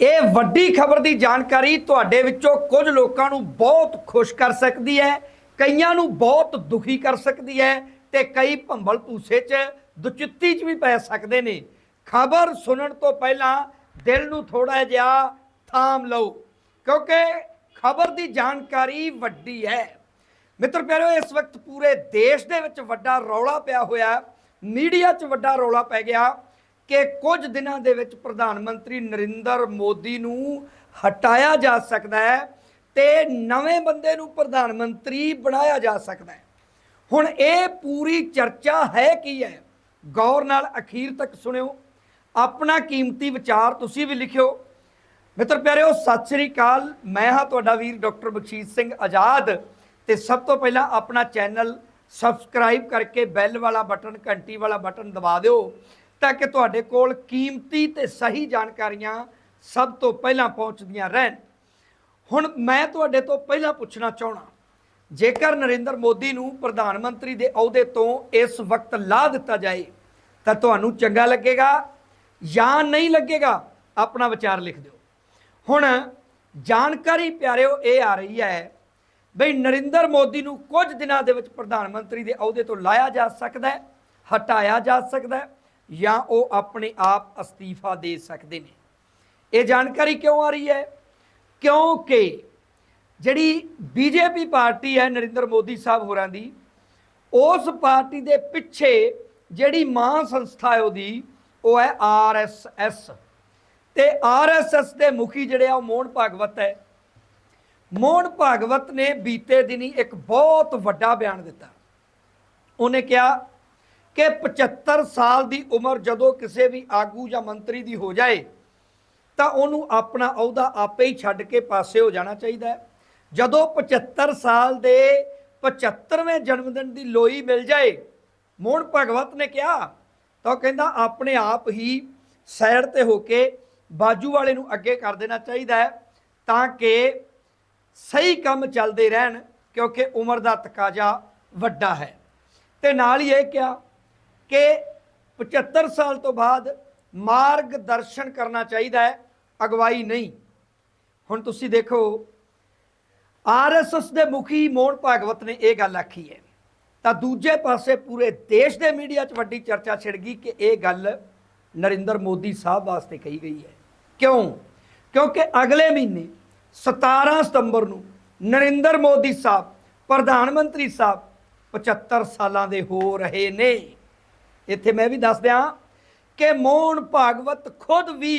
ਇਹ ਵੱਡੀ ਖਬਰ ਦੀ ਜਾਣਕਾਰੀ ਤੁਹਾਡੇ ਵਿੱਚੋਂ ਕੁਝ ਲੋਕਾਂ ਨੂੰ ਬਹੁਤ ਖੁਸ਼ ਕਰ ਸਕਦੀ ਹੈ, ਕਈਆਂ ਨੂੰ ਬਹੁਤ ਦੁਖੀ ਕਰ ਸਕਦੀ ਹੈ ਤੇ ਕਈ ਭੰਬਲ ਭੂਸੇ 'ਚ ਦੁਚਿੱਤੀ 'ਚ ਵੀ ਪੈ ਸਕਦੇ ਨੇ। ਖਬਰ ਸੁਣਨ ਤੋਂ ਪਹਿਲਾਂ ਦਿਲ ਨੂੰ ਥੋੜਾ ਜਿਹਾ ਥਾਮ ਲਓ, ਕਿਉਂਕਿ ਖਬਰ ਦੀ ਜਾਣਕਾਰੀ ਵੱਡੀ ਹੈ। ਮਿੱਤਰ ਪਿਆਰਿਓ ਇਸ ਵਕਤ ਪੂਰੇ ਦੇਸ਼ ਦੇ ਵਿੱਚ ਵੱਡਾ ਰੌਲਾ ਪਿਆ ਹੋਇਆ, ਮੀਡੀਆ 'ਚ ਵੱਡਾ ਰੌਲਾ ਪੈ ਗਿਆ। ਕਿ ਕੁਝ ਦਿਨਾਂ ਦੇ ਵਿੱਚ ਪ੍ਰਧਾਨ ਮੰਤਰੀ ਨਰਿੰਦਰ ਮੋਦੀ ਨੂੰ ਹਟਾਇਆ ਜਾ ਸਕਦਾ ਹੈ ਤੇ ਨਵੇਂ ਬੰਦੇ ਨੂੰ ਪ੍ਰਧਾਨ ਮੰਤਰੀ ਬਣਾਇਆ ਜਾ ਸਕਦਾ ਹੈ। ਹੁਣ ਇਹ ਪੂਰੀ ਚਰਚਾ ਹੈ ਕੀ ਹੈ? ਗੌਰ ਨਾਲ ਅਖੀਰ ਤੱਕ ਸੁਣਿਓ। ਆਪਣਾ ਕੀਮਤੀ ਵਿਚਾਰ ਤੁਸੀਂ ਵੀ ਲਿਖਿਓ। ਮਿੱਤਰ ਪਿਆਰਿਓ, ਸਤਿ ਸ੍ਰੀ ਅਕਾਲ। ਮੈਂ ਹਾਂ ਤੁਹਾਡਾ ਵੀਰ ਡਾਕਟਰ ਬਖਸ਼ੀਸ਼ ਸਿੰਘ ਆਜ਼ਾਦ ਤੇ ਸਭ ਤੋਂ ਪਹਿਲਾਂ ਆਪਣਾ ਚੈਨਲ ਸਬਸਕ੍ਰਾਈਬ ਕਰਕੇ ਬੈਲ ਵਾਲਾ ਬਟਨ, ਘੰਟੀ ਵਾਲਾ ਬਟਨ ਦਬਾ ਦਿਓ ਤਾਂ ਕਿ ਤੁਹਾਡੇ ਕੋਲ ਕੀਮਤੀ ਤੇ ਸਹੀ ਜਾਣਕਾਰੀਆਂ ਸਭ ਤੋਂ ਪਹਿਲਾਂ ਪਹੁੰਚਦੀਆਂ ਰਹਿਣ। ਹੁਣ ਮੈਂ ਤੁਹਾਡੇ ਤੋਂ ਪਹਿਲਾਂ ਪੁੱਛਣਾ ਚਾਹਣਾ ਜੇਕਰ ਨਰਿੰਦਰ ਮੋਦੀ ਨੂੰ ਪ੍ਰਧਾਨ ਮੰਤਰੀ ਦੇ ਅਹੁਦੇ ਤੋਂ ਇਸ ਵਕਤ ਲਾ ਦਿੱਤਾ ਜਾਏ, ਤਾਂ ਤੁਹਾਨੂੰ ਚੰਗਾ ਲੱਗੇਗਾ ਜਾਂ ਨਹੀਂ ਲੱਗੇਗਾ, ਆਪਣਾ ਵਿਚਾਰ ਲਿਖ ਦਿਓ। ਹੁਣ ਜਾਣਕਾਰੀ ਪਿਆਰਿਓ, ਇਹ ਆ ਰਹੀ ਹੈ ਬਈ ਨਰਿੰਦਰ ਮੋਦੀ ਨੂੰ ਕੁਝ ਦਿਨਾਂ ਦੇ ਵਿੱਚ ਪ੍ਰਧਾਨ ਮੰਤਰੀ ਦੇ ਅਹੁਦੇ ਤੋਂ ਲਾਇਆ ਜਾ ਸਕਦਾ ਹੈ, ਹਟਾਇਆ ਜਾ ਸਕਦਾ ਹੈ। ਜਾਂ ਉਹ ਆਪਣੇ ਆਪ ਅਸਤੀਫਾ ਦੇ ਸਕਦੇ ਨੇ। ਇਹ ਜਾਣਕਾਰੀ ਕਿਉਂ ਆ ਰਹੀ ਹੈ? ਕਿਉਂਕਿ ਜਿਹੜੀ ਬੀਜੇਪੀ ਪਾਰਟੀ ਹੈ ਨਰਿੰਦਰ ਮੋਦੀ ਸਾਹਿਬ ਹੋਰਾਂ ਦੀ, ਉਸ ਪਾਰਟੀ ਦੇ ਪਿੱਛੇ ਜਿਹੜੀ ਮਾਂ ਸੰਸਥਾ ਹੈ ਉਹਦੀ, ਉਹ ਹੈ ਆਰਐਸਐਸ ਤੇ ਆਰਐਸਐਸ ਦੇ ਮੁਖੀ ਜਿਹੜੇ ਆ ਉਹ ਮੋਹਨ ਭਾਗਵਤ ਹੈ। ਮੋਹਨ ਭਾਗਵਤ ਨੇ ਬੀਤੇ ਦਿਨੀ ਇੱਕ ਬਹੁਤ ਵੱਡਾ ਬਿਆਨ ਦਿੱਤਾ। ਉਹਨੇ ਕਿਹਾ ਕਿ 75 ਸਾਲ ਦੀ ਉਮਰ ਜਦੋਂ ਕਿਸੇ ਵੀ ਆਗੂ ਜਾਂ ਮੰਤਰੀ ਦੀ ਹੋ ਜਾਏ, ਤਾਂ ਉਹਨੂੰ ਆਪਣਾ ਅਹੁਦਾ ਆਪੇ ਹੀ ਛੱਡ ਕੇ ਪਾਸੇ ਹੋ ਜਾਣਾ ਚਾਹੀਦਾ ਹੈ। ਜਦੋਂ 75 ਸਾਲ ਦੇ 75ਵੇਂ ਜਨਮ ਦਿਨ ਦੀ ਲੋਈ ਮਿਲ ਜਾਏ, ਮੋਹਨ ਭਗਵਤ ਨੇ ਕਿਹਾ, ਤਾਂ ਉਹ ਕਹਿੰਦਾ, ਆਪਣੇ ਆਪ ਹੀ ਸਾਈਡ ਤੇ ਹੋ ਕੇ ਬਾਜੂ ਵਾਲੇ ਨੂੰ ਅੱਗੇ ਕਰ ਦੇਣਾ ਚਾਹੀਦਾ ਹੈ, ਤਾਂ ਕਿ ਸਹੀ ਕੰਮ ਚੱਲਦੇ ਰਹਿਣ, ਕਿਉਂਕਿ ਉਮਰ ਦਾ ਤਕਾਜ਼ਾ ਵੱਡਾ ਹੈ। ਤੇ ਨਾਲ ਹੀ ਇਹ ਕਿਹਾ ਕਿ 75 ਸਾਲ ਤੋਂ ਬਾਅਦ ਮਾਰਗ ਦਰਸ਼ਨ ਕਰਨਾ ਚਾਹੀਦਾ ਹੈ, ਅਗਵਾਈ ਨਹੀਂ। ਹੁਣ ਤੁਸੀਂ ਦੇਖੋ ਆਰਐਸਐਸ ਦੇ ਮੁਖੀ ਮੋਹਨ ਭਾਗਵਤ ਨੇ ਇਹ ਗੱਲ ਆਖੀ ਹੈ। ਤਾਂ ਦੂਜੇ ਪਾਸੇ ਪੂਰੇ ਦੇਸ਼ ਦੇ ਮੀਡੀਆ 'ਚ ਵੱਡੀ ਚਰਚਾ ਛਿੜ ਗਈ ਕਿ ਇਹ ਗੱਲ ਨਰਿੰਦਰ ਮੋਦੀ ਸਾਹਿਬ ਵਾਸਤੇ ਕਹੀ ਗਈ ਹੈ। ਕਿਉਂ? ਕਿਉਂਕਿ ਅਗਲੇ ਮਹੀਨੇ 17 ਸਤੰਬਰ ਨੂੰ ਨਰਿੰਦਰ ਮੋਦੀ ਸਾਹਿਬ, ਪ੍ਰਧਾਨ ਮੰਤਰੀ ਸਾਹਿਬ 75 ਸਾਲਾਂ ਦੇ ਹੋ ਰਹੇ ਨੇ। ਇੱਥੇ ਮੈਂ ਵੀ ਦੱਸ ਦਿਆਂ ਕਿ ਮੋਹਨ ਭਾਗਵਤ ਖੁਦ ਵੀ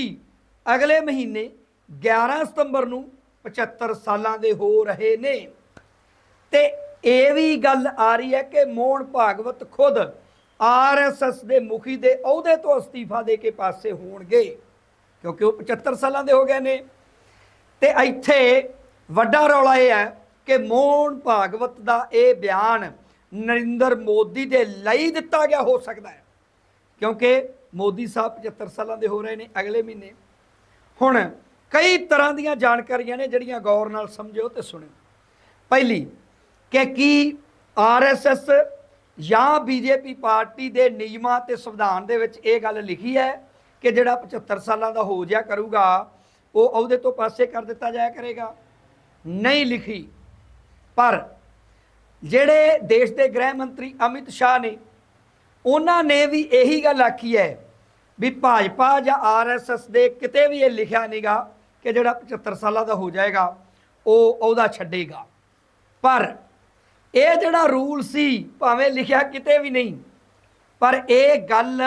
ਅਗਲੇ ਮਹੀਨੇ 11 ਸਤੰਬਰ ਨੂੰ 75 ਸਾਲਾਂ ਦੇ ਹੋ ਰਹੇ ਨੇ। ਤੇ ਇਹ ਵੀ ਗੱਲ ਆ ਰਹੀ ਹੈ ਕਿ ਮੋਹਨ ਭਾਗਵਤ ਖੁਦ ਆਰਐਸਐਸ ਦੇ ਮੁਖੀ ਦੇ ਅਹੁਦੇ ਤੋਂ ਅਸਤੀਫਾ ਦੇ ਕੇ ਪਾਸੇ ਹੋਣਗੇ, ਕਿਉਂਕਿ ਉਹ 75 ਸਾਲਾਂ ਦੇ ਹੋ ਗਏ ਨੇ। ਤੇ ਇੱਥੇ ਵੱਡਾ ਰੌਲਾ ਇਹ ਹੈ ਕਿ ਮੋਹਨ ਭਾਗਵਤ ਦਾ ਇਹ ਬਿਆਨ ਨਰਿੰਦਰ ਮੋਦੀ ਦੇ ਲਈ ਦਿੱਤਾ ਗਿਆ ਹੋ ਸਕਦਾ ਹੈ। ਕਿਉਂਕਿ ਮੋਦੀ ਸਾਹਿਬ 75 ਸਾਲਾਂ ਦੇ ਹੋ ਰਹੇ ਨੇ ਅਗਲੇ ਮਹੀਨੇ। ਹੁਣ ਕਈ ਤਰ੍ਹਾਂ ਦੀਆਂ ਜਾਣਕਾਰੀਆਂ ਨੇ ਜਿਹੜੀਆਂ ਗੌਰ ਨਾਲ ਸਮਝਿਓ ਤੇ ਸੁਣਿਓ। ਪਹਿਲੀ, ਕਿ ਕੀ ਆਰਐਸਐਸ ਜਾਂ ਬੀਜੇਪੀ ਪਾਰਟੀ ਦੇ ਨਿਯਮਾਂ ਤੇ ਸੰਵਿਧਾਨ ਦੇ ਵਿੱਚ ਇਹ ਗੱਲ ਲਿਖੀ ਹੈ ਕਿ ਜਿਹੜਾ 75 ਸਾਲਾਂ ਦਾ ਹੋ ਜਾ ਕਰੂਗਾ, ਉਹ ਅਹੁਦੇ ਤੋਂ ਪਾਸੇ ਕਰ ਦਿੱਤਾ ਜਾਇਆ ਕਰੇਗਾ। ਨਹੀਂ ਲਿਖੀ। ਪਰ ਜਿਹੜੇ ਦੇਸ਼ ਦੇ ਗ੍ਰਹਿ ਮੰਤਰੀ ਅਮਿਤ ਸ਼ਾਹ ਨੇ, ਉਹਨਾਂ ਨੇ ਵੀ ਇਹੀ ਗੱਲ ਆਖੀ ਹੈ ਵੀ ਭਾਜਪਾ ਜਾਂ ਆਰਐਸਐਸ ਦੇ ਕਿਤੇ ਵੀ ਇਹ ਲਿਖਿਆ ਨਹੀਂਗਾ ਕਿ ਜਿਹੜਾ 75 ਸਾਲਾਂ ਦਾ ਹੋ ਜਾਏਗਾ, ਉਹ ਉਹਦਾ ਛੱਡੇਗਾ। ਪਰ ਇਹ ਜਿਹੜਾ ਰੂਲ ਸੀ, ਭਾਵੇਂ ਲਿਖਿਆ ਕਿਤੇ ਵੀ ਨਹੀਂ, ਪਰ ਇਹ ਗੱਲ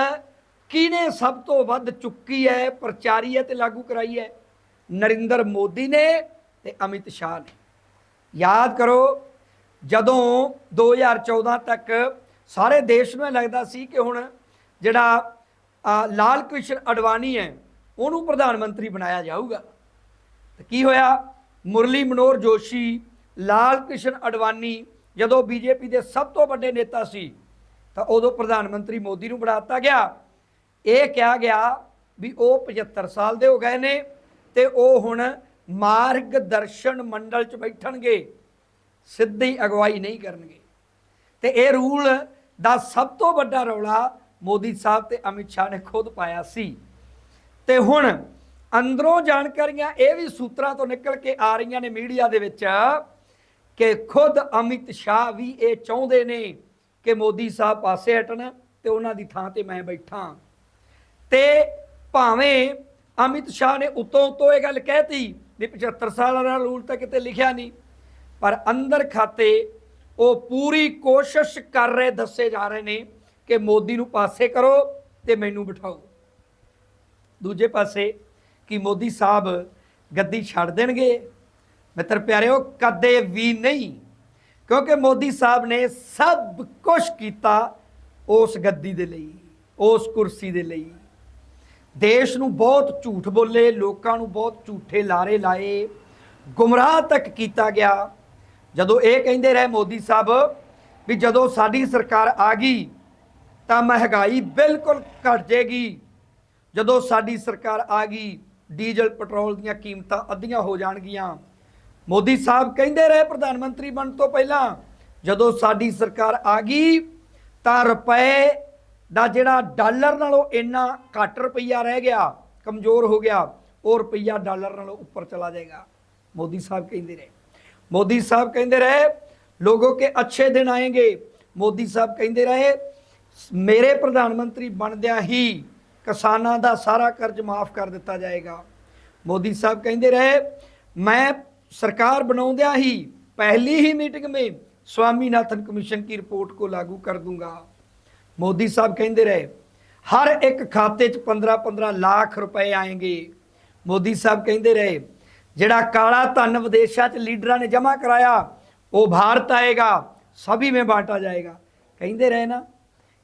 ਕਿਹਨੇ ਸਭ ਤੋਂ ਵੱਧ ਚੁੱਕੀ ਹੈ, ਪ੍ਰਚਾਰੀ ਹੈ ਤੇ ਲਾਗੂ ਕਰਾਈ ਹੈ? ਨਰਿੰਦਰ ਮੋਦੀ ਨੇ ਤੇ ਅਮਿਤ ਸ਼ਾਹ ਨੇ। ਯਾਦ ਕਰੋ ਜਦੋਂ 2014 ਤੱਕ ਸਾਰੇ ਦੇਸ਼ ਨੂੰ ਇਹ ਲੱਗਦਾ ਸੀ ਕਿ ਹੁਣ ਜਿਹੜਾ ਲਾਲ ਕ੍ਰਿਸ਼ਨ ਅਡਵਾਨੀ ਹੈ, ਉਹਨੂੰ ਪ੍ਰਧਾਨ ਮੰਤਰੀ ਬਣਾਇਆ ਜਾਊਗਾ। ਤੇ ਕੀ ਹੋਇਆ? ਮੁਰਲੀ ਮਨੋਹਰ ਜੋਸ਼ੀ, ਲਾਲ ਕ੍ਰਿਸ਼ਨ ਅਡਵਾਨੀ ਜਦੋਂ ਬੀਜੇਪੀ ਦੇ ਸਭ ਤੋਂ ਵੱਡੇ ਨੇਤਾ ਸੀ, ਤਾਂ ਉਦੋਂ ਪ੍ਰਧਾਨ ਮੰਤਰੀ ਮੋਦੀ ਨੂੰ ਬਣਾਤਾ ਗਿਆ। ਇਹ ਕਿਹਾ ਗਿਆ ਵੀ ਉਹ 75 ਸਾਲ ਦੇ ਹੋ ਗਏ ਨੇ ਤੇ ਉਹ ਹੁਣ ਮਾਰਗਦਰਸ਼ਨ ਮੰਡਲ 'ਚ ਬੈਠਣਗੇ। ਸਿੱਧੀ ਅਗਵਾਈ ਨਹੀਂ ਕਰਨਗੇ। ਤੇ ਇਹ ਰੂਲ ਦਾ ਸਭ ਤੋਂ ਵੱਡਾ ਰੌਲਾ ਮੋਦੀ ਸਾਹਿਬ ਤੇ ਅਮਿਤ ਸ਼ਾਹ ਨੇ ਖੁਦ ਪਾਇਆ ਸੀ। ਤੇ ਹੁਣ ਅੰਦਰੋਂ ਜਾਣਕਾਰੀਆਂ ਇਹ ਵੀ ਸੂਤਰਾਂ ਤੋਂ ਨਿਕਲ ਕੇ ਆ ਰਹੀਆਂ ਨੇ ਮੀਡੀਆ ਦੇ ਵਿੱਚ ਕਿ ਖੁਦ ਅਮਿਤ ਸ਼ਾਹ ਵੀ ਇਹ ਚਾਹੁੰਦੇ ਨੇ ਕਿ ਮੋਦੀ ਸਾਹਿਬ ਪਾਸੇ ਹਟਣ ਤੇ ਉਹਨਾਂ ਦੀ ਥਾਂ ਤੇ ਮੈਂ ਬੈਠਾਂ। ਤੇ ਭਾਵੇਂ ਅਮਿਤ ਸ਼ਾਹ ਨੇ ਉਤੋਂ ਉਤੋਂ ਇਹ ਗੱਲ ਕਹਿਤੀ ਵੀ 75 ਸਾਲਾਂ ਦਾ ਰੂਲ ਤਾਂ ਕਿਤੇ ਲਿਖਿਆ ਨਹੀਂ ਪਰ ਅੰਦਰ ਖਾਤੇ ਉਹ ਪੂਰੀ ਕੋਸ਼ਿਸ਼ ਕਰ ਰਹੇ, ਦੱਸੇ ਜਾ ਰਹੇ ਨੇ ਕਿ ਮੋਦੀ ਨੂੰ ਪਾਸੇ ਕਰੋ ਤੇ ਮੈਨੂੰ ਬਿਠਾਓ। ਦੂਜੇ ਪਾਸੇ ਕਿ ਮੋਦੀ ਸਾਹਿਬ ਗੱਦੀ ਛੱਡ ਦੇਣਗੇ? ਮਿੱਤਰ ਪਿਆਰਿਓ, ਕਦੇ ਵੀ ਨਹੀਂ, ਕਿਉਂਕਿ ਮੋਦੀ ਸਾਹਿਬ ਨੇ ਸਭ ਕੁਝ ਕੀਤਾ ਉਸ ਗੱਦੀ ਦੇ ਲਈ, ਉਸ ਕੁਰਸੀ ਦੇ ਲਈ। ਦੇਸ਼ ਨੂੰ ਬਹੁਤ ਝੂਠ ਬੋਲੇ, ਲੋਕਾਂ ਨੂੰ ਬਹੁਤ ਝੂਠੇ ਲਾਰੇ ਲਾਏ, ਗੁੰਮਰਾਹ ਤੱਕ ਕੀਤਾ ਗਿਆ। ਜਦੋਂ ਇਹ ਕਹਿੰਦੇ ਰਹੇ ਮੋਦੀ ਸਾਹਿਬ ਵੀ ਜਦੋਂ ਸਾਡੀ ਸਰਕਾਰ ਆ ਗਈ ਤਾਂ ਮਹਿੰਗਾਈ ਬਿਲਕੁਲ ਘਟ ਜਾਏਗੀ। ਜਦੋਂ ਸਾਡੀ ਸਰਕਾਰ ਆ ਗਈ, ਡੀਜ਼ਲ, ਪੈਟਰੋਲ ਦੀਆਂ ਕੀਮਤਾਂ ਅੱਧੀਆਂ ਹੋ ਜਾਣਗੀਆਂ। ਮੋਦੀ ਸਾਹਿਬ ਕਹਿੰਦੇ ਰਹੇ ਪ੍ਰਧਾਨ ਮੰਤਰੀ ਬਣਨ ਤੋਂ ਪਹਿਲਾਂ, ਜਦੋਂ ਸਾਡੀ ਸਰਕਾਰ ਆ ਗਈ ਤਾਂ ਰੁਪਏ ਦਾ ਜਿਹੜਾ ਡਾਲਰ ਨਾਲੋਂ ਇੰਨਾ ਘੱਟ ਰੁਪਈਆ ਰਹਿ ਗਿਆ, ਕਮਜ਼ੋਰ ਹੋ ਗਿਆ, ਉਹ ਰੁਪਈਆ ਡਾਲਰ ਨਾਲੋਂ ਉੱਪਰ ਚਲਾ ਜਾਏਗਾ। ਮੋਦੀ ਸਾਹਿਬ ਕਹਿੰਦੇ ਰਹੇ। ਮੋਦੀ ਸਾਹਿਬ ਕਹਿੰਦੇ ਰਹੇ, ਲੋਗੋ ਕੇ ਅੱਛੇ ਦਿਨ ਆਏਗੇ। ਮੋਦੀ ਸਾਹਿਬ ਕਹਿੰਦੇ ਰਹੇ, ਮੇਰੇ ਪ੍ਰਧਾਨ ਮੰਤਰੀ ਬਣਦਿਆਂ ਹੀ ਕਿਸਾਨਾਂ ਦਾ ਸਾਰਾ ਕਰਜ਼ ਮਾਫ ਕਰ ਦਿੱਤਾ ਜਾਏਗਾ। ਮੋਦੀ ਸਾਹਿਬ ਕਹਿੰਦੇ ਰਹੇ, ਮੈਂ ਸਰਕਾਰ ਬਣਾਉਂਦਿਆਂ ਹੀ ਪਹਿਲੀ ਹੀ ਮੀਟਿੰਗ ਮੇਂ ਸਵਾਮੀਨਾਥਨ ਕਮਿਸ਼ਨ ਕੀ ਰਿਪੋਰਟ ਕੋ ਲਾਗੂ ਕਰ ਦੂੰਗਾ। ਮੋਦੀ ਸਾਹਿਬ ਕਹਿੰਦੇ ਰਹੇ, ਹਰ ਇੱਕ ਖਾਤੇ 'ਚ 15-15 ਲੱਖ ਰੁਪਏ ਆਏਗੇ। ਮੋਦੀ ਸਾਹਿਬ ਕਹਿੰਦੇ ਰਹੇ ਜਿਹੜਾ ਕਾਲਾ ਧਨ ਵਿਦੇਸ਼ਾਂ 'ਚ ਲੀਡਰਾਂ ਨੇ ਜਮ੍ਹਾਂ ਕਰਾਇਆ, ਉਹ ਭਾਰਤ ਆਏਗਾ, ਸਭੀ में ਬਾਂਟਾ ਜਾਏਗਾ। ਕਹਿੰਦੇ ਰਹੇ ਨਾ,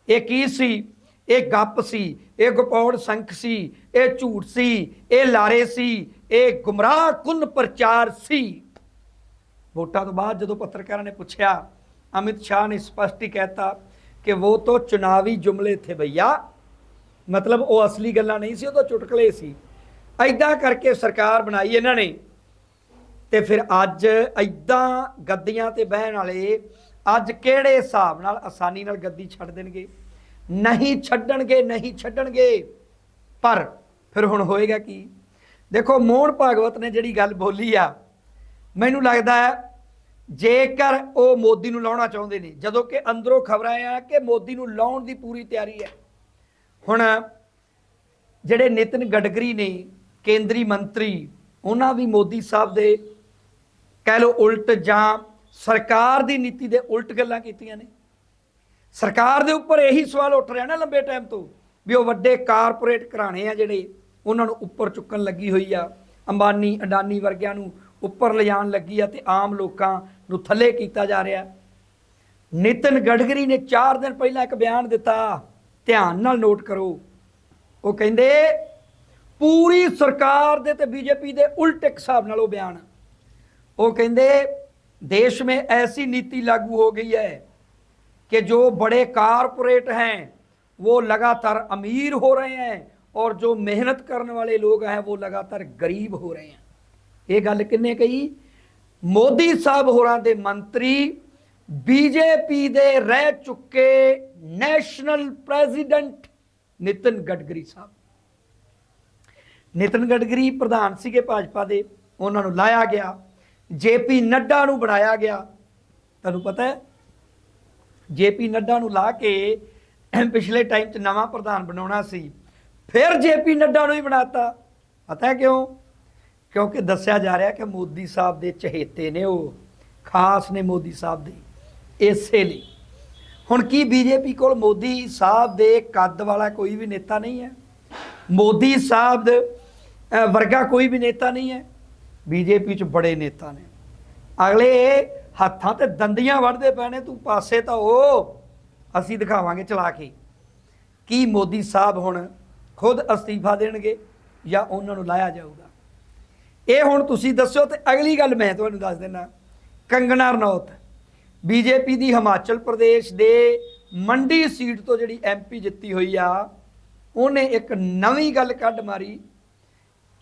ਇਹ ਕੀ ਸੀ? ਇਹ ਗੱਪ ਸੀ, ਇਹ ਗਪੌੜ ਸੰਖ ਸੀ, ਇਹ ਝੂਠ ਸੀ, ਇਹ ਲਾਰੇ ਸੀ, ਇਹ ਗੁੰਮਰਾਹ ਕੁਨ ਪ੍ਰਚਾਰ ਸੀ। ਵੋਟਾਂ ਤੋਂ ਬਾਅਦ ਜਦੋਂ ਪੱਤਰਕਾਰਾਂ ਨੇ ਪੁੱਛਿਆ, ਅਮਿਤ ਸ਼ਾਹ ਨੇ ਸਪਸ਼ਟ ਹੀ ਕਹਿਤਾ ਕਿ ਉਹ ਤੋਂ ਚੁਣਾਵੀ ਜੁਮਲੇ ਥੇ ਭਈਆ। ਮਤਲਬ ਉਹ ਅਸਲੀ ਗੱਲਾਂ ਨਹੀਂ ਸੀ, ਉਹ ਤਾਂ ਚੁਟਕਲੇ ਸੀ। ਐਦਾਂ ਕਰਕੇ ਸਰਕਾਰ ਬਣਾਈ ਇਹਨਾਂ ਨੇ। ਤੇ ਫਿਰ ਅੱਜ ਐਦਾਂ ਗੱਦੀਆਂ ਤੇ ਬਹਿਣ ਵਾਲੇ ਅੱਜ ਕਿਹੜੇ ਹਿਸਾਬ ਨਾਲ ਆਸਾਨੀ ਨਾਲ ਗੱਦੀ ਛੱਡ ਦੇਣਗੇ? ਨਹੀਂ ਛੱਡਣਗੇ ਨਹੀਂ ਛੱਡਣਗੇ। ਪਰ ਫਿਰ ਹੁਣ ਹੋਏਗਾ ਕੀ? ਦੇਖੋ, ਮੋਹਨ ਭਾਗਵਤ ਨੇ ਜਿਹੜੀ ਗੱਲ ਬੋਲੀ ਆ, ਮੈਨੂੰ ਲੱਗਦਾ ਹੈ ਜੇਕਰ ਉਹ ਮੋਦੀ ਨੂੰ ਲਾਉਣਾ ਚਾਹੁੰਦੇ ਨੇ, ਜਦੋਂ ਕਿ ਅੰਦਰੋਂ ਖਬਰਾਂ ਆ ਕਿ ਮੋਦੀ ਨੂੰ ਲਾਉਣ ਦੀ ਪੂਰੀ ਤਿਆਰੀ ਹੈ। ਹੁਣ ਜਿਹੜੇ ਨਿਤਨ ਗਡਕਰੀ ਨੇ ਕੇਂਦਰੀ ਮੰਤਰੀ, ਉਹਨਾਂ ਵੀ ਮੋਦੀ ਸਾਹਿਬ ਦੇ ਕਹਿ ਲੋ ਉਲਟ ਜਾਂ ਸਰਕਾਰ ਦੀ ਨੀਤੀ ਦੇ ਉਲਟ ਗੱਲਾਂ ਕੀਤੀਆਂ ਨੇ। ਸਰਕਾਰ ਦੇ ਉੱਪਰ ਇਹੀ ਸਵਾਲ ਉੱਠ ਰਿਹਾ ਨਾ ਲੰਬੇ ਟਾਈਮ ਤੋਂ ਵੀ ਉਹ ਵੱਡੇ ਕਾਰਪੋਰੇਟ ਘਰਾਣੇ ਆ ਜਿਹੜੇ, ਉਹਨਾਂ ਨੂੰ ਉੱਪਰ ਚੁੱਕਣ ਲੱਗੀ ਹੋਈ ਆ, ਅੰਬਾਨੀ, ਅਡਾਨੀ ਵਰਗਿਆਂ ਨੂੰ ਉੱਪਰ ਲਿਜਾਣ ਲੱਗੀ ਆ ਤੇ ਆਮ ਲੋਕਾਂ ਨੂੰ ਥੱਲੇ ਕੀਤਾ ਜਾ ਰਿਹਾ। ਨਿਤਨ ਗਡਕਰੀ ਨੇ 4 ਦਿਨ ਪਹਿਲਾਂ ਇੱਕ ਬਿਆਨ ਦਿੱਤਾ, ਧਿਆਨ ਨਾਲ ਨੋਟ ਕਰੋ। ਉਹ ਕਹਿੰਦੇ ਪੂਰੀ ਸਰਕਾਰ ਦੇ ਤੇ ਬੀਜੇਪੀ ਦੇ ਉਲਟ ਇੱਕ ਹਿਸਾਬ ਨਾਲ ਉਹ ਬਿਆਨ ਉਹ ਕਹਿੰਦੇ ਦੇਸ਼ में ऐसी नीति लागू हो गई है कि जो बड़े कारपोरेट हैं वो लगातार अमीर हो रहे हैं और जो मेहनत करने वाले लोग हैं वो लगातार गरीब हो रहे हैं ਇਹ ਗੱਲ ਕਿੰਨੇ ਕਹੀ ਮੋਦੀ ਸਾਹਿਬ ਹੋਰਾਂ ਦੇ ਮੰਤਰੀ ਬੀਜੇਪੀ ਦੇ ਰਹਿ ਚੁੱਕੇ ਨੈਸ਼ਨਲ ਪ੍ਰੈਜ਼ੀਡੈਂਟ ਨਿਤਨ ਗਡਕਰੀ ਸਾਹਿਬ ਨਿਤਨ ਗਡਕਰੀ ਪ੍ਰਧਾਨ ਸੀਗੇ ਭਾਜਪਾ ਦੇ, ਉਹਨਾਂ ਨੂੰ ਲਾਇਆ ਗਿਆ। ਜੇਪੀ ਨੱਡਾ ਨੂੰ ਬਣਾਇਆ ਗਿਆ। ਤੁਹਾਨੂੰ ਪਤਾ ਹੈ, ਜੇਪੀ ਨੱਡਾ ਨੂੰ ਲਾ ਕੇ ਪਿਛਲੇ ਟਾਈਮ 'ਚ ਨਵਾਂ ਪ੍ਰਧਾਨ ਬਣਾਉਣਾ ਸੀ। ਫਿਰ ਜੇਪੀ ਨੱਡਾ ਨੂੰ ਹੀ ਬਣਾਤਾ। ਪਤਾ ਹੈ ਕਿਉਂ? ਕਿਉਂਕਿ ਦੱਸਿਆ ਜਾ ਰਿਹਾ ਕਿ ਮੋਦੀ ਸਾਹਿਬ ਦੇ ਚਹੇਤੇ ਨੇ ਉਹ, ਖਾਸ ਨੇ ਮੋਦੀ ਸਾਹਿਬ ਦੇ, ਇਸੇ ਲਈ। ਹੁਣ ਕੀ ਬੀਜੇਪੀ ਕੋਲ ਮੋਦੀ ਸਾਹਿਬ ਦੇ ਕੱਦ ਵਾਲਾ ਕੋਈ ਵੀ ਨੇਤਾ ਨਹੀਂ ਹੈ? ਮੋਦੀ ਸਾਹਿਬ ਦੇ ਵਰਗਾ ਕੋਈ ਵੀ ਨੇਤਾ ਨਹੀਂ ਹੈ। ਬੀਜੇਪੀ ਚ ਬੜੇ ਨੇਤਾ ਨੇ। ਅਗਲੇ ਹੱਥਾਂ ਤੇ ਦੰਦੀਆਂ ਵੜਦੇ ਪਏ ਨੇ, ਤੂੰ ਪਾਸੇ ਤਾਂ ਉਹ ਅਸੀਂ ਦਿਖਾਵਾਂਗੇ ਚਲਾ ਕੇ ਕੀ ਮੋਦੀ ਸਾਹਿਬ ਹੁਣ ਖੁਦ ਅਸਤੀਫਾ ਦੇਣਗੇ ਜਾਂ ਉਹਨਾਂ ਨੂੰ ਲਾਇਆ ਜਾਊਗਾ? ਇਹ ਹੁਣ ਤੁਸੀਂ ਦੱਸੋ ਤੇ ਅਗਲੀ ਗੱਲ ਮੈਂ ਤੁਹਾਨੂੰ ਦੱਸ ਦਿੰਦਾ ਕੰਗਨਾ ਰਣੌਤ, ਬੀਜੇਪੀ ਦੀ ਹਿਮਾਚਲ ਪ੍ਰਦੇਸ਼ ਦੇ ਮੰਡੀ ਸੀਟ ਤੋਂ ਜਿਹੜੀ ਐਮਪੀ ਜਿੱਤੀ ਹੋਈ ਆ, ਉਹਨੇ ਇੱਕ ਨਵੀਂ ਗੱਲ ਕੱਢ ਮਾਰੀ।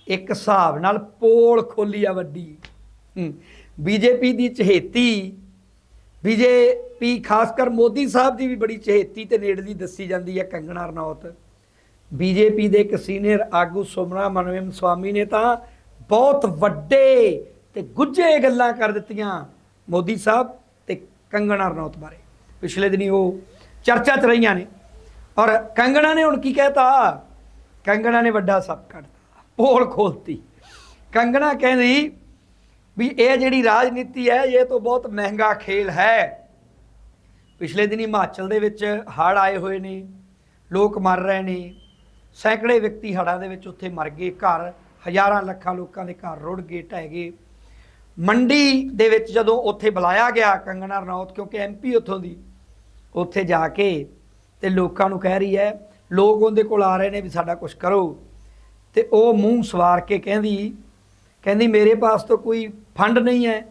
ਇੱਕ ਹਿਸਾਬ ਨਾਲ ਪੋਲ ਖੋਲੀ ਆ ਵੱਡੀ। ਬੀਜੇਪੀ ਦੀ ਚਹੇਤੀ, ਬੀਜੇਪੀ ਖਾਸ ਕਰ ਮੋਦੀ ਸਾਹਿਬ ਦੀ ਵੀ ਬੜੀ ਚਹੇਤੀ ਤੇ ਨੇੜਲੀ ਦੱਸੀ ਜਾਂਦੀ ਹੈ ਕੰਗਣਾ ਰਣੌਤ। ਬੀਜੇਪੀ ਦੇ ਇੱਕ ਸੀਨੀਅਰ ਆਗੂ ਸੁਮਨਾ ਮਨਵੇਮ ਸਵਾਮੀ ਨੇ ਤਾਂ ਬਹੁਤ ਵੱਡੇ ਤੇ ਗੁੱਝੇ ਗੱਲਾਂ ਕਰ ਦਿੱਤੀਆਂ ਮੋਦੀ ਸਾਹਿਬ ਤੇ ਕੰਗਣਾ ਰਣੌਤ ਬਾਰੇ। ਪਿਛਲੇ ਦਿਨੀ ਉਹ ਚਰਚਾ ਚ ਰਹੀਆਂ ਨੇ। ਔਰ ਕੰਗਣਾ ਨੇ ਹੁਣ ਕੀ ਕਹਿਤਾ? ਕੰਗਣਾ ਨੇ ਵੱਡਾ ਸੱਪ ਕੱਢਤਾ। ਪੋਲ ਖੋਲਤੀ। ਕੰਗਣਾ ਕਹਿੰਦੀ ਵੀ ਇਹ ਜਿਹੜੀ ਰਾਜਨੀਤੀ ਹੈ, ਇਹ ਤੋਂ ਬਹੁਤ ਮਹਿੰਗਾ ਖੇਲ ਹੈ। ਪਿਛਲੇ ਦਿਨੀ ਹਿਮਾਚਲ ਦੇ ਵਿੱਚ ਹੜ੍ਹ ਆਏ ਹੋਏ ਨੇ, ਲੋਕ ਮਰ ਰਹੇ ਨੇ। ਸੈਂਕੜੇ ਵਿਅਕਤੀ ਹੜ੍ਹਾਂ ਦੇ ਵਿੱਚ ਉੱਥੇ ਮਰ ਗਏ। ਘਰ, ਹਜ਼ਾਰਾਂ ਲੱਖਾਂ ਲੋਕਾਂ ਦੇ ਘਰ ਰੁੜ ਗਏ, ਢਹਿ ਗਏ। ਮੰਡੀ ਦੇ ਵਿੱਚ ਜਦੋਂ ਉੱਥੇ ਬੁਲਾਇਆ ਗਿਆ ਕੰਗਣਾ ਰਣੌਤ, ਕਿਉਂਕਿ ਐਮਪੀ ਉੱਥੋਂ ਦੀ, ਉੱਥੇ ਜਾ ਕੇ ਤੇ ਲੋਕਾਂ ਨੂੰ ਕਹਿ ਰਹੀ ਹੈ, ਲੋਕ ਉਹਦੇ ਕੋਲ ਆ ਰਹੇ ਨੇ ਵੀ ਸਾਡਾ ਕੁਝ ਕਰੋ। ਤੇ ਉਹ ਮੂੰਹ ਸਵਾਰ ਕੇ ਕਹਿੰਦੀ ਕਹਿੰਦੀ, ਮੇਰੇ ਪਾਸ ਤਾਂ ਕੋਈ ਫੰਡ ਨਹੀਂ ਹੈ।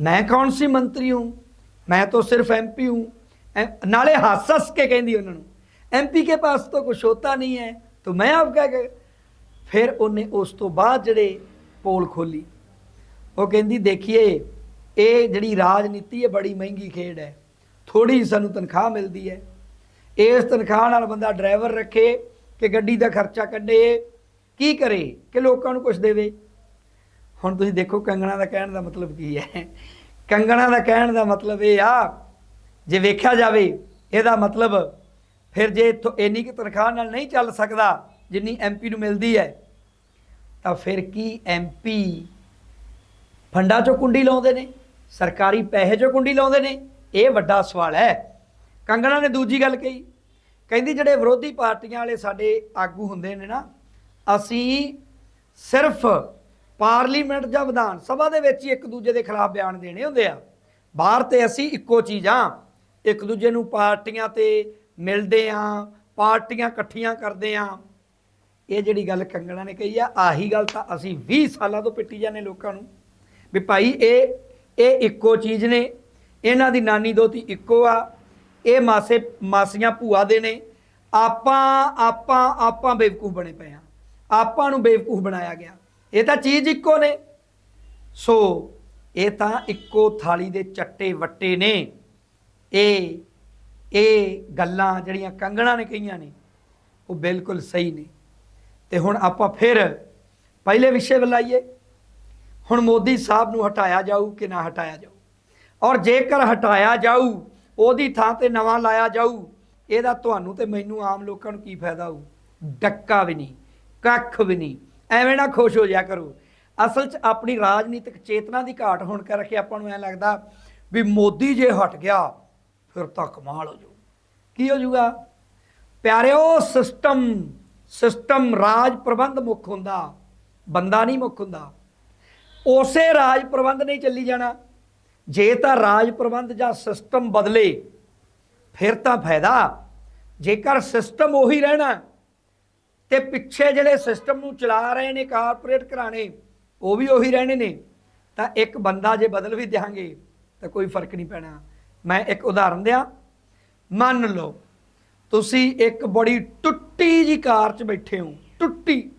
ਮੈਂ ਕੌਣ ਸੀ ਮੰਤਰੀ ਹੂੰ? ਮੈਂ ਤਾਂ ਸਿਰਫ ਐਮਪੀ ਹੂੰ। ਨਾਲੇ ਹੱਸ-ਹੱਸ ਕੇ ਕਹਿੰਦੀ ਉਹਨਾਂ ਨੂੰ ਐਮਪੀ ਕੇ ਪਾਸ ਤਾਂ ਕੁਝ ਹੋਤਾ ਨਹੀਂ ਹੈ, ਤਾਂ ਮੈਂ ਆਪ ਕਹਿ ਫਿਰ ਉਹਨੇ ਉਸ ਤੋਂ ਬਾਅਦ ਜਿਹੜੇ ਪੋਲ ਖੋਲੀ ਉਹ ਕਹਿੰਦੀ, ਦੇਖੀਏ, ਇਹ ਜਿਹੜੀ ਰਾਜਨੀਤੀ ਹੈ, ਬੜੀ ਮਹਿੰਗੀ ਖੇਡ ਹੈ। ਥੋੜੀ ਸਾਨੂੰ ਤਨਖਾਹ ਮਿਲਦੀ ਹੈ। ਇਸ ਤਨਖਾਹ ਨਾਲ ਬੰਦਾ ਡਰਾਈਵਰ ਰੱਖੇ ਕਿ ਗੱਡੀ ਦਾ ਖਰਚਾ ਕੱਢੇ ਕੀ ਕਰੇ ਕਿ ਲੋਕਾਂ ਨੂੰ ਕੁਝ ਦੇਵੇ? ਹੁਣ ਤੁਸੀਂ ਦੇਖੋ ਕੰਗਣਾ ਦਾ ਕਹਿਣ ਦਾ ਮਤਲਬ ਕੀ ਹੈ? ਕੰਗਣਾ ਦਾ ਕਹਿਣ ਦਾ ਮਤਲਬ ਇਹ ਆ, ਜੇ ਵੇਖਿਆ ਜਾਵੇ, ਇਹਦਾ ਮਤਲਬ ਫਿਰ ਜੇ ਇੱਥੋਂ ਇੰਨੀ ਕਿ ਤਨਖਾਹ ਨਾਲ ਨਹੀਂ ਚੱਲ ਸਕਦਾ, ਜਿੰਨੀ ਐਮਪੀ ਨੂੰ ਮਿਲਦੀ ਹੈ, ਤਾਂ ਫਿਰ ਕੀ ਐਮਪੀ ਫੰਡਾਂ ਚੋਂ ਕੁੰਡੀ ਲਾਉਂਦੇ ਨੇ? ਸਰਕਾਰੀ ਪੈਸੇ ਚੋਂ ਕੁੰਡੀ ਲਾਉਂਦੇ ਨੇ? ਇਹ ਵੱਡਾ ਸਵਾਲ ਹੈ। ਕੰਗਣਾ ਨੇ ਦੂਜੀ ਗੱਲ ਕਹੀ। ਕਹਿੰਦੀ ਜਿਹੜੇ ਵਿਰੋਧੀ ਪਾਰਟੀਆਂ ਵਾਲੇ ਸਾਡੇ ਆਗੂ ਹੁੰਦੇ ਨੇ ਨਾ ਅਸੀਂ ਸਿਰਫ ਪਾਰਲੀਮੈਂਟ ਜਾਂ ਵਿਧਾਨ ਸਭਾ ਦੇ ਵਿੱਚ ਹੀ ਇੱਕ ਦੂਜੇ ਦੇ ਖਿਲਾਫ ਬਿਆਨ ਦੇਣੇ ਹੁੰਦੇ ਆ। ਬਾਹਰ ਤੇ ਅਸੀਂ ਇੱਕੋ ਚੀਜ਼ ਆ ਇੱਕ ਦੂਜੇ ਨੂੰ ਪਾਰਟੀਆਂ ਤੇ ਮਿਲਦੇ ਆ ਪਾਰਟੀਆਂ ਇਕੱਠੀਆਂ ਕਰਦੇ ਆ ਇਹ ਜਿਹੜੀ ਗੱਲ ਕੰਗਣਾ ਨੇ ਕਹੀ ਆ, ਆਹੀ ਗੱਲ ਤਾਂ ਅਸੀਂ 20 ਸਾਲਾਂ ਤੋਂ ਪਿੱਟੀ ਜਾਂਦੇ ਲੋਕਾਂ ਨੂੰ। ਵੀ ਭਾਈ ਇਹ ਇਹ ਇੱਕੋ ਚੀਜ਼ ਨੇ। ਇਹਨਾਂ ਦੀ ਨਾਨੀ ਦੋਤੀ ਇੱਕੋ ਆ। ਇਹ ਮਾਸੇ, ਮਾਸੀਆਂ ਭੂਆ ਦੇ ਨੇ। ਆਪਾਂ ਆਪਾਂ ਆਪਾਂ ਬੇਵਕੂਫ ਬਣੇ ਪਏ ਆ ਆਪਾਂ ਨੂੰ ਬੇਵਕੂਫ ਬਣਾਇਆ ਗਿਆ। ਇਹ ਤਾਂ ਚੀਜ਼ ਇੱਕੋ ਨੇ। ਸੋ, ਇਹ ਤਾਂ ਇੱਕੋ ਥਾਲੀ ਦੇ ਚੱਟੇ ਵੱਟੇ ਨੇ। ਇਹ ਇਹ ਗੱਲਾਂ ਜਿਹੜੀਆਂ ਕੰਗਣਾ ਨੇ ਕਹੀਆਂ ਨੇ, ਉਹ ਬਿਲਕੁਲ ਸਹੀ ਨੇ। ਤੇ ਹੁਣ ਆਪਾਂ ਫਿਰ ਪਹਿਲੇ ਵਿਸ਼ੇ ਵੱਲ ਆਈਏ। ਹੁਣ ਮੋਦੀ ਸਾਹਿਬ ਨੂੰ ਹਟਾਇਆ ਜਾਊ ਕਿ ਨਾ ਹਟਾਇਆ ਜਾਊ? ਔਰ ਜੇਕਰ ਹਟਾਇਆ ਜਾਊ, ਉਹਦੀ ਥਾਂ ਤੇ ਨਵਾਂ ਲਾਇਆ ਜਾਊ, ਇਹਦਾ ਤੁਹਾਨੂੰ ਤੇ ਮੈਨੂੰ ਆਮ ਲੋਕਾਂ ਨੂੰ ਕੀ ਫਾਇਦਾ ਹੋਊ? ਡੱਕਾ ਵੀ ਨਹੀਂ। ਕੱਖ ਵੀ ਨਹੀਂ। ਐਵੇਂ ਨਾ ਖੁਸ਼ ਹੋ ਜਾ ਕਰੋ। ਅਸਲ 'ਚ ਆਪਣੀ ਰਾਜਨੀਤਿਕ ਚੇਤਨਾ ਦੀ ਘਾਟ ਹੋਣ ਕਰਕੇ ਆਪਾਂ ਨੂੰ ਐ ਲੱਗਦਾ ਵੀ ਮੋਦੀ ਜੇ ਹਟ ਗਿਆ, ਫਿਰ ਤਾਂ ਕਮਾਲ ਹੋ ਜਾਊ। ਕੀ ਹੋ ਜਾਊਗਾ? ਪਿਆਰਿਓ, ਸਿਸਟਮ ਸਿਸਟਮ ਰਾਜ ਪ੍ਰਬੰਧ ਮੁੱਖ ਹੁੰਦਾ, ਬੰਦਾ ਨਹੀਂ ਮੁੱਖ ਹੁੰਦਾ। ਉਸੇ ਰਾਜ ਪ੍ਰਬੰਧ ਨਹੀਂ ਚੱਲੀ ਜਾਣਾ। ਜੇ ਤਾਂ ਰਾਜ ਪ੍ਰਬੰਧ ਜਾਂ ਸਿਸਟਮ ਬਦਲੇ, ਫਿਰ ਤਾਂ ਫਾਇਦਾ। ਜੇਕਰ ਸਿਸਟਮ ਉਹੀ ਰਹਿਣਾ ਤੇ ਪਿੱਛੇ ਜਿਹੜੇ ਸਿਸਟਮ ਨੂੰ ਚਲਾ ਰਹੇ ਨੇ ਕਾਰਪੋਰੇਟ ਘਰਾਣੇ, ਉਹ ਵੀ ਉਹੀ ਰਹਿਣੇ ਨੇ। ਤਾਂ ਇੱਕ ਬੰਦਾ ਜੇ ਬਦਲ ਵੀ ਦਿਆਂਗੇ, ਤਾਂ ਕੋਈ ਫ਼ਰਕ ਨਹੀਂ ਪੈਣਾ। ਮੈਂ ਇੱਕ ਉਦਾਹਰਨ ਦਿਆਂ। ਮੰਨ ਲਓ, ਤੁਸੀਂ ਇੱਕ ਬੜੀ ਟੁੱਟੀ ਜੀ ਕਾਰ 'ਚ ਬੈਠੇ ਹੋ, ਟੁੱਟੀ।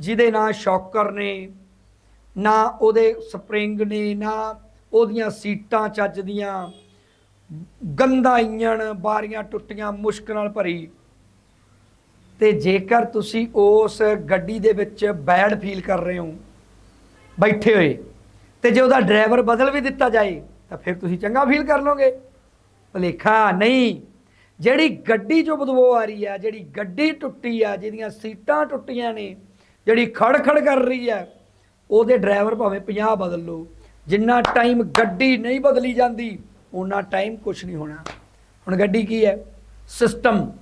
ਜਿਹਦੇ ਨਾ ਸ਼ੌਕਰ ਨੇ, ਨਾ ਉਹਦੇ ਸਪਰਿੰਗ ਨੇ, ਨਾ ਉਹਦੀਆਂ ਸੀਟਾਂ ਚੱਜਦੀਆਂ ਗੰਦਾ ਇੰਜਣ, ਬਾਰੀਆਂ ਟੁੱਟੀਆਂ, ਮੁਸ਼ਕ ਨਾਲ ਭਰੀ। ਤੇ ਜੇਕਰ ਤੁਸੀਂ ਉਸ ਗੱਡੀ ਦੇ ਵਿੱਚ ਬੈਡ ਫੀਲ ਕਰ ਰਹੇ ਹੋ, ਬੈਠੇ ਹੋਏ, ਤੇ ਜੇ ਉਹਦਾ ਡਰਾਈਵਰ ਬਦਲ ਵੀ ਦਿੱਤਾ ਜਾਏ, ਤਾਂ ਫਿਰ ਤੁਸੀਂ ਚੰਗਾ ਫੀਲ ਕਰ ਲਓਗੇ। ਭਲੇਖਾ ਨਹੀਂ। ਜਿਹੜੀ ਗੱਡੀ ਚੋਂ ਬਦਬੂ ਆ ਰਹੀ ਆ ਜਿਹੜੀ ਗੱਡੀ ਟੁੱਟੀ ਆ, ਜਿਹਦੀਆਂ ਸੀਟਾਂ ਟੁੱਟੀਆਂ ਨੇ, ਜਿਹੜੀ ਖੜ ਖੜ ਕਰ ਰਹੀ ਆ ਉਹਦੇ ਡਰਾਈਵਰ ਭਾਵੇਂ 50 ਬਦਲ ਲਓ, ਜਿੰਨਾ ਟਾਈਮ ਗੱਡੀ ਨਹੀਂ ਬਦਲੀ ਜਾਂਦੀ ਉਹਨਾਂ ਟਾਈਮ ਕੁਝ ਨਹੀਂ ਹੋਣਾ। ਹੁਣ ਗੱਡੀ ਕੀ ਹੈ? ਸਿਸਟਮ।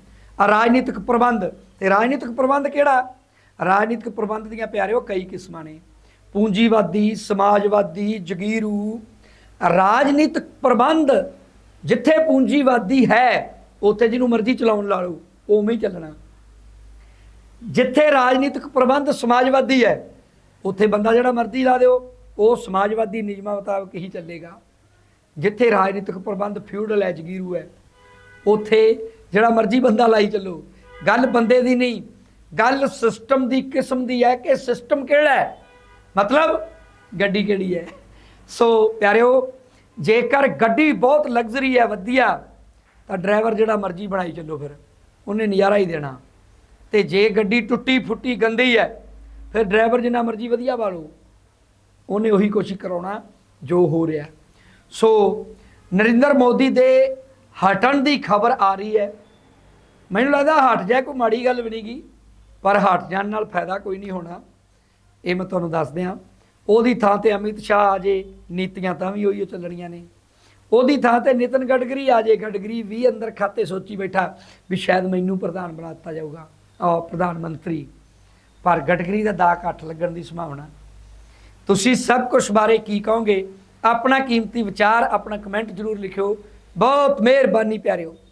ਰਾਜਨੀਤਿਕ ਪ੍ਰਬੰਧ। ਤੇ ਰਾਜਨੀਤਿਕ ਪ੍ਰਬੰਧ ਕਿਹੜਾ? ਰਾਜਨੀਤਿਕ ਪ੍ਰਬੰਧ ਦੀਆਂ ਪਿਆਰਿਓ, ਕਈ ਕਿਸਮਾਂ ਨੇ। ਪੂੰਜੀਵਾਦੀ, ਸਮਾਜਵਾਦੀ, ਜਗੀਰੂ। ਰਾਜਨੀਤਿਕ ਪ੍ਰਬੰਧ ਜਿੱਥੇ ਪੂੰਜੀਵਾਦੀ ਹੈ, ਉੱਥੇ ਜਿਹਨੂੰ ਮਰਜ਼ੀ ਚਲਾਉਣ ਲਾ ਲਓ, ਉਵੇਂ ਹੀ ਚੱਲਣਾ। ਜਿੱਥੇ ਰਾਜਨੀਤਿਕ ਪ੍ਰਬੰਧ ਸਮਾਜਵਾਦੀ ਹੈ, ਉੱਥੇ ਬੰਦਾ ਜਿਹੜਾ ਮਰਜ਼ੀ ਲਾ ਦਿਓ, ਉਹ ਸਮਾਜਵਾਦੀ ਨਿਯਮਾਂ ਮੁਤਾਬਕ ਹੀ ਚੱਲੇਗਾ। ਜਿੱਥੇ ਰਾਜਨੀਤਿਕ ਪ੍ਰਬੰਧ ਫਿਊਡਲ ਹੈ, ਜਗੀਰੂ ਹੈ, ਉੱਥੇ ਜਿਹੜਾ ਮਰਜ਼ੀ ਬੰਦਾ ਲਾਈ ਚੱਲੋ ਗੱਲ ਬੰਦੇ ਦੀ ਨਹੀਂ, ਗੱਲ ਸਿਸਟਮ ਦੀ, ਕਿਸਮ ਦੀ ਹੈ ਕਿ ਸਿਸਟਮ ਕਿਹੜਾ ਹੈ? ਮਤਲਬ ਗੱਡੀ ਕਿਹੜੀ ਹੈ? ਸੋ ਪਿਆਰਿਓ, ਜੇਕਰ ਗੱਡੀ ਬਹੁਤ ਲਗਜ਼ਰੀ ਹੈ, ਵਧੀਆ, ਤਾਂ ਡਰਾਈਵਰ ਜਿਹੜਾ ਮਰਜ਼ੀ ਬਣਾਈ ਚੱਲੋ ਫਿਰ, ਉਹਨੇ ਨਜ਼ਾਰਾ ਹੀ ਦੇਣਾ। ਤੇ ਜੇ ਗੱਡੀ ਟੁੱਟੀ ਫੁੱਟੀ ਗੰਦੀ ਹੈ, ਫਿਰ ਡਰਾਈਵਰ ਜਿੰਨਾ ਮਰਜ਼ੀ ਵਧੀਆ ਵਾਲੋ, ਉਹਨੇ ਉਹੀ ਕੋਸ਼ਿਸ਼ ਕਰਾਉਣਾ ਜੋ ਹੋ ਰਿਹਾ। ਸੋ ਨਰਿੰਦਰ ਮੋਦੀ ਦੇ ਹਟਣ ਦੀ ਖਬਰ ਆ ਰਹੀ ਹੈ। ਮੈਨੂੰ ਲੱਗਦਾ ਹਟ ਜਾਏ, ਕੋਈ ਮਾੜੀ ਗੱਲ ਵੀ ਨਹੀਂਗੀ, ਪਰ ਹਟ ਜਾਣ ਨਾਲ ਫਾਇਦਾ ਕੋਈ ਨਹੀਂ ਹੋਣਾ। ਇਹ ਮੈਂ ਤੁਹਾਨੂੰ ਦੱਸ ਦਿਆਂ। ਉਹਦੀ ਥਾਂ ਤੇ ਅਮਿਤ ਸ਼ਾਹ ਆ ਜੇ, ਨੀਤੀਆਂ ਤਾਂ ਵੀ ਉਹੀ ਚੱਲਣੀਆਂ ਨੇ। ਉਹਦੀ ਥਾਂ ਤੇ ਨਿਤਨ ਗਡਕਰੀ ਆ ਜੇ, ਗਡਕਰੀ ਵੀ ਅੰਦਰ ਖਾਤੇ ਸੋਚੀ ਬੈਠਾ ਵੀ ਸ਼ਾਇਦ ਮੈਨੂੰ ਪ੍ਰਧਾਨ ਬਣਾ ਦਿੱਤਾ ਜਾਊਗਾ ਆ ਪ੍ਰਧਾਨ ਮੰਤਰੀ। ਪਰ ਗਡਕਰੀ ਦਾ ਦਾ ਘੱਟ ਲੱਗਣ ਦੀ ਸੰਭਾਵਨਾ। ਤੁਸੀਂ ਸਭ ਕੁਝ ਬਾਰੇ ਕੀ ਕਹੋਗੇ? ਆਪਣਾ ਕੀਮਤੀ ਵਿਚਾਰ, ਆਪਣਾ ਕਮੈਂਟ ਜ਼ਰੂਰ ਲਿਖਿਓ। ਬਹੁਤ ਮਿਹਰਬਾਨੀ ਪਿਆਰਿਓ।